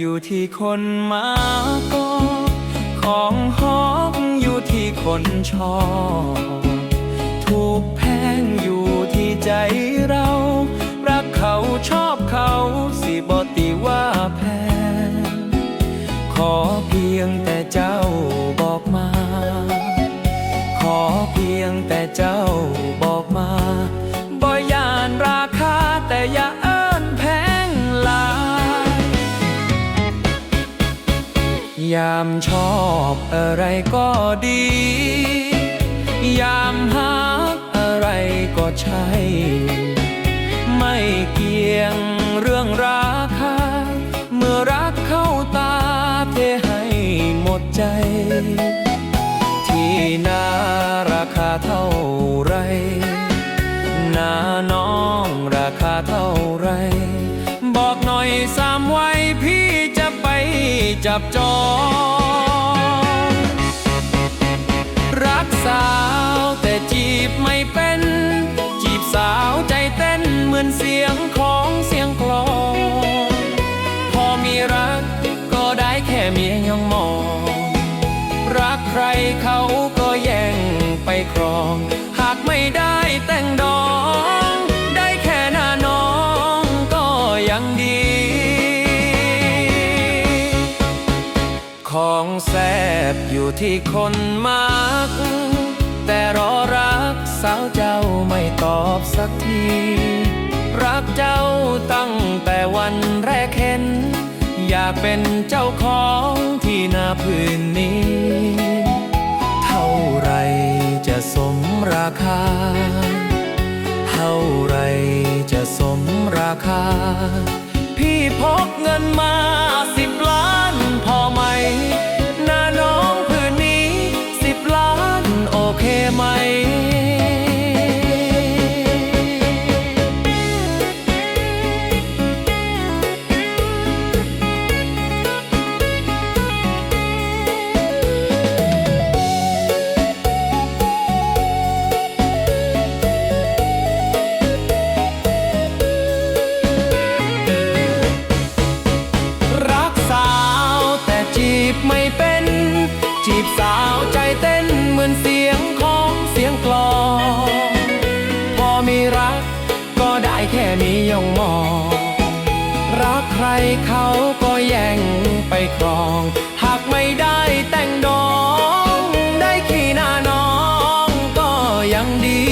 อยู่ที่คนมาก็ของหอมอยู่ที่คนชอบถูกแพงอยู่ที่ใจเรา รักเขาชอบเขาสิบอติว่าแพงขอเพียงแต่เจ้ ยามชอบอะไรก็ดี ยามหักอะไรก็ใช่ ไม่เกี่ยงเรื่องราคา เมื่อรักเข้าตาเทให้หมดใจ ที่นาราคาเท่าไร นาน้องราคาเท่า จับจอง รักสาวแต่จีบไม่เป็น จีบสาวใจเต้นเหมือนเสียงของเสียงกลอง พอมีรักก็ได้แค่เมียยองมอง รักใครเขาก็แย่งไปครอง หากไม่ได้แต่ อยู่ที่คนมัก แต่รอรักสาวเจ้าไม่ตอบสักที รักเจ้าตั้งแต่วันแรกเห็น อยากเป็นเจ้าของที่นาพื้นนี้ เท่าไรจะสมราคา เท่าไรจะสมราคา พี่พกเงินมา บสาวใจเต้นเหมือนเสียงของเสียงกลองพอมีรักก็ได้แค่มียองมอง รักใครเขาก็แย่งไปครอง หากไม่ได้แต่งดอง ได้ขี้หน้าน้องก็ยังดี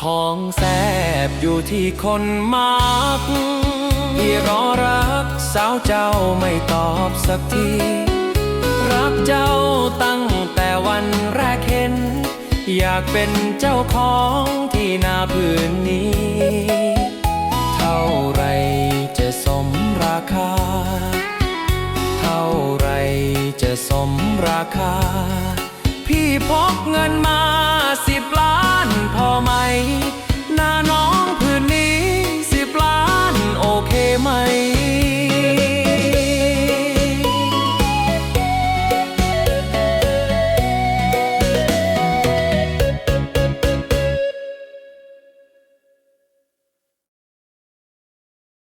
ของแซบอยู่ที่คนมัก ที่รอรักสาวเจ้าไม่ตอบสักที รักเจ้าตั้งแต่วันแรกเห็น อยากเป็นเจ้าของที่นาพื้นนี้ เท่าไรจะสมราคา เท่าไรจะสมราคา พี่พกเงินมาสี่ล้านพอไหม